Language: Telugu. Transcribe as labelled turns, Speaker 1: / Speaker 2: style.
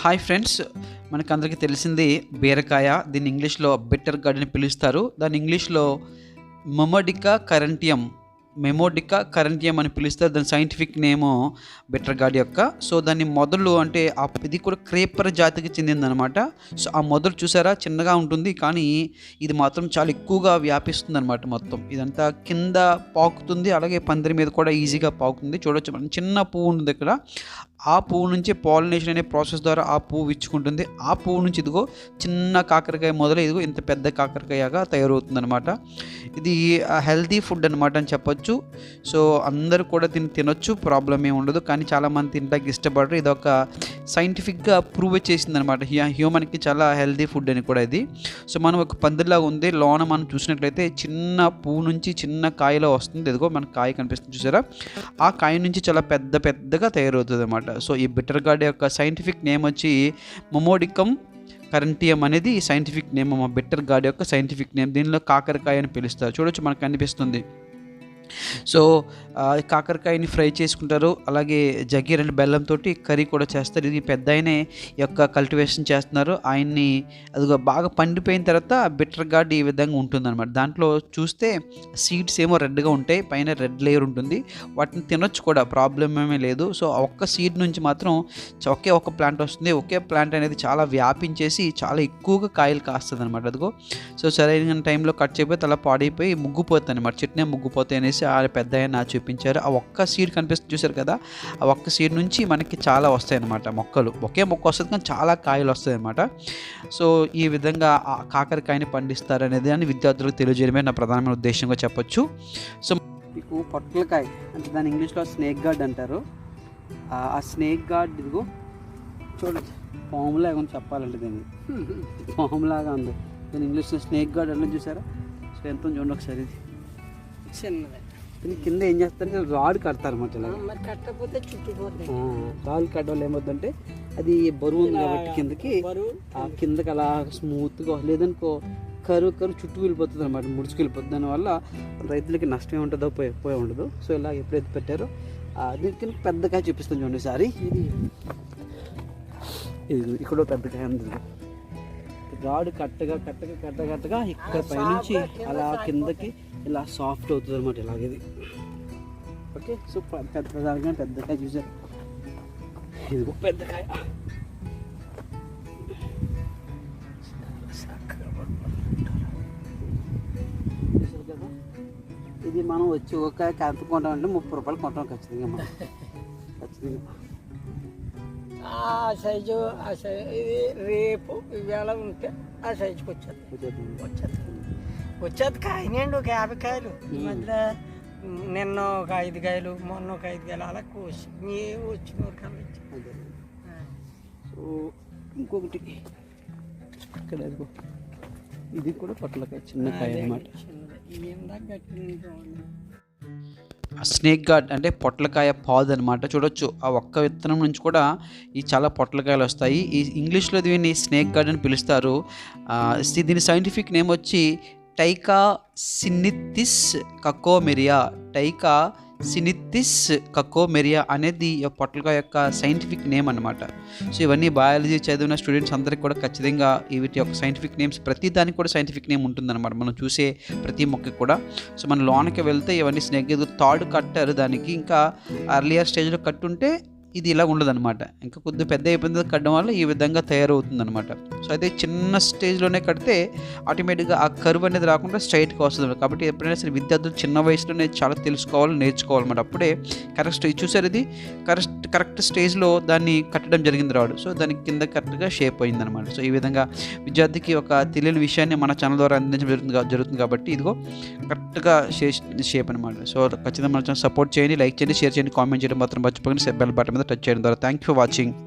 Speaker 1: హాయ్ ఫ్రెండ్స్ మనకు అందరికీ తెలిసింది బీరకాయ దీన్ని ఇంగ్లీష్లో బిట్టర్ గార్డ్ అని పిలుస్తారు. దాని ఇంగ్లీష్లో మెమోడికా కరెంటియం మెమోడికా కరెంటియం అని పిలుస్తారు. దాని సైంటిఫిక్ నేము బిట్టర్ గార్డ్ యొక్క. సో దాని మొదలు అంటే ఆ ఇది కూడా క్రేపర్ జాతికి చెందిందనమాట. సో ఆ మొదలు చూసారా? చిన్నగా ఉంటుంది కానీ ఇది మాత్రం చాలా ఎక్కువగా వ్యాపిస్తుంది అనమాట మొత్తం. ఇదంతా కింద పాకుతుంది అలాగే పందిరి మీద కూడా ఈజీగా పాకుతుంది. చూడొచ్చు మనం చిన్న పువ్వు ఉంటుంది ఇక్కడ. ఆ పువ్వు నుంచి పాలినేషన్ అనే ప్రాసెస్ ద్వారా ఆ పువ్వు ఇచ్చుకుంటుంది ఆ పువ్వు నుంచి ఇదిగో చిన్న కాకరకాయ మొదలు ఇదిగో ఇంత పెద్ద కాకరకాయగా తయారవుతుంది అనమాట ఇది హెల్తీ ఫుడ్ అనమాట అని చెప్పొచ్చు. సో అందరూ కూడా దీన్ని తినొచ్చు ప్రాబ్లం ఏమి ఉండదు. కానీ చాలామంది తినడానికి ఇష్టపడరు. ఇది ఒక సైంటిఫిక్గా ప్రూవ్ చేసింది అనమాట హ్యూమన్కి చాలా హెల్తీ ఫుడ్ అని కూడా ఇది. సో మనం ఒక పందిరిలాగా ఉంది. లోన మనం చూసినట్లయితే చిన్న పువ్వు నుంచి చిన్న కాయలో వస్తుంది. ఇదిగో మనకు కాయ కనిపిస్తుంది చూసారా? ఆ కాయ నుంచి చాలా పెద్ద పెద్దగా తయారవుతుంది అనమాట సో ఈ బిటర్ గార్డ్ యొక్క సైంటిఫిక్ నేమ్ వచ్చి మొమోడికం కరెంటియం అనేది సైంటిఫిక్ నేమ్ మా బిట్టర్ గార్డ్ యొక్క సైంటిఫిక్ నేమ్. దీనిలో కాకరకాయ అని పిలుస్తారు. చూడొచ్చు మనకు కనిపిస్తుంది. సో కాకరకాయని ఫ్రై చేసుకుంటారు. అలాగే జగీర్ అండ్ బెల్లంతో కర్రీ కూడా చేస్తారు. ఇది పెద్ద ఆయనే ఈ యొక్క కల్టివేషన్ చేస్తున్నారు. ఆయన్ని అదిగో బాగా పండిపోయిన తర్వాత బిట్టర్ గార్డ్ ఈ విధంగా ఉంటుందన్నమాట. దాంట్లో చూస్తే సీడ్స్ ఏమో రెడ్గా ఉంటాయి. పైన రెడ్ లేయర్ ఉంటుంది. వాటిని తినొచ్చు కూడా. ప్రాబ్లం ఏమీ లేదు. సో ఒక్క సీడ్ నుంచి మాత్రం ఒకే ఒక ప్లాంట్ వస్తుంది. ఒకే ప్లాంట్ అనేది చాలా వ్యాపించేసి చాలా ఎక్కువగా కాయలు కాస్తుంది అనమాట అదిగో. సో సరైన టైంలో కట్ చేయకపోతే అలా పాడైపోయి ముగ్గుపోతుంది అనమాట చెట్నే ముగ్గుపోతాయి అనేసి. ఆ పెద్ద ఆయన చూపించారు. ఆ ఒక్క సీడ్ కనిపిస్తుంది చూసారు కదా? ఆ ఒక్క సీడ్ నుంచి మనకి చాలా వస్తాయి అనమాట మొక్కలు. ఒకే మొక్క వస్తుంది కానీ చాలా కాయలు వస్తాయి అనమాట సో ఈ విధంగా ఆ కాకరకాయని పండిస్తారు అనేది అని విద్యార్థులకు తెలియజేయడమే నా ప్రధానమైన ఉద్దేశంగా చెప్పొచ్చు. సో మీకు పొట్లకాయ అంటే దాని ఇంగ్లీష్లో స్నేక్ గార్డ్ అంటారు. ఆ- స్నేక్ గార్డ్ ఇదిగో చూడండి. పాములాగా ఉంది చెప్పాలంటే దీన్ని. పాములాగా ఉంది. దీని ఇంగ్లీష్లో స్నేక్ గార్డ్ అంటే చూసారా? సో ఎంత చూడండి ఒకసారి ఇది.
Speaker 2: చిన్నది.
Speaker 1: కింద ఏం చేస్తారంటే రాడ్ కడతారు అన్నమాట ఇలా
Speaker 2: కట్టకపోతే
Speaker 1: రాడ్ కట్టడం ఏమవుతుందంటే అది బరువు ఉంది కాబట్టి కిందకి ఆ కిందకి అలా స్మూత్గా లేదనుకో కరువు కరువు చుట్టూ వెళ్ళిపోతుంది అనమాట ముడుచుకు వెళ్ళిపోతుంది. దానివల్ల రైతులకి నష్టం ఏముంటుందో పోయి పోయి ఉండదు. సో ఇలా ఎప్పుడైతే పెట్టారో ఆ, దీని కింద పెద్దగా చూపిస్తాను చూడండి సారి
Speaker 2: ఇది
Speaker 1: ఇది ఇక్కడ పెద్ద కాయ ఉంది. రాడ్ కట్టగా కట్టగా కట్ట కట్టగా ఇక్కడ పైనుంచి అలా కిందకి ఇలా సాఫ్ట్ అవుతుంది అనమాట ఇలాగ ఇది ఓకే సో ప- పెద్ద పెద్దగా పెద్ద కాయ చూసారు. ఇదిగో పెద్ద కాయ. చూసారు కదా? ఇది మనం వచ్చి ఒక కాయ ఎంత కొంటామంటే ముప్పై రూపాయలు కొంటాం ఖచ్చితంగా మనం. ఖచ్చితంగా.
Speaker 2: సైజు ఆ సైజు ఇది రేపు ఇవాళ ఉంటే ఆ సైజుకి వచ్చేది. వచ్చేది వచ్చేది కాయనండి ఒక యాభై కాయలు ఈ మధ్య నిన్న ఒక ఐదు కాయలు మొన్న ఒక ఐదు కాయలు అలా కోసి మీ వచ్చిన వరకు.
Speaker 1: సో ఇంకొకటి ఇక్కడ. ఇది కూడా పొట్లకాయ చిన్న కాయ. స్నేక్ గార్డ్ అంటే పొట్లకాయ పాదు అనమాట చూడొచ్చు ఆ ఒక్క విత్తనం నుంచి కూడా ఈ చాలా పొట్లకాయలు వస్తాయి. ఈ ఇంగ్లీష్లో దీన్ని స్నేక్ గార్డ్ అని పిలుస్తారు. దీని సైంటిఫిక్ నేమ్ వచ్చి టైకా సినిత్తిస్ కకోమెరియా. టైకా సినిత్తిస్ కకోమెరియా అనేది పొట్లకాయ యొక్క సైంటిఫిక్ నేమ్ అనమాట సో ఇవన్నీ బయాలజీ చదివిన స్టూడెంట్స్ అందరికి కూడా ఖచ్చితంగా వీటి యొక్క సైంటిఫిక్ నేమ్స్ ప్రతి దానికి కూడా సైంటిఫిక్ నేమ్ ఉంటుందన్నమాట. మనం చూసే ప్రతి మొక్కకి కూడా. సో మన లోనకి వెళ్తే ఇవన్నీ స్నేక్ థర్డ్ కట్టారు. దానికి ఇంకా అర్లియర్ స్టేజ్లో కట్టుంటే ఇది ఇలా ఉండదన్నమాట. ఇంకా కొద్దిగా పెద్ద అయిపోయిన కట్టడం వల్ల ఈ విధంగా తయారవుతుందన్నమాట. సో అయితే చిన్న స్టేజ్లోనే కడితే ఆటోమేటిక్గా ఆ కరువు అనేది రాకుండా స్ట్రైట్గా వస్తుంది కాబట్టి ఎప్పుడైనా సరే విద్యార్థులు చిన్న వయసులోనే చాలా తెలుసుకోవాలి నేర్చుకోవాలన్నమాట. అప్పుడే కరెక్ట్ స్టేజ్ చూసారు ఇది? కరెక్ట్ కరెక్ట్ స్టేజ్లో దాన్ని కట్టడం జరిగింది రాడు. సో దానికి కింద కరెక్ట్గా షేప్ అయింది అనమాట సో ఈ విధంగా విద్యార్థికి ఒక తెలియని విషయాన్ని మన ఛానల్ ద్వారా అందించడం జరుగుతుంది జరుగుతుంది కాబట్టి ఇదిగో కరెక్ట్గా షేప్ అనమాట సో ఖచ్చితంగా మన సపోర్ట్ చేయండి లైక్ చేయండి షేర్ చేయండి కామెంట్ చేయడం మాత్రం మర్చిపోకండి. బెల్ బటన్ మీద టచ్ చేయడం ద్వారా. Thank for watching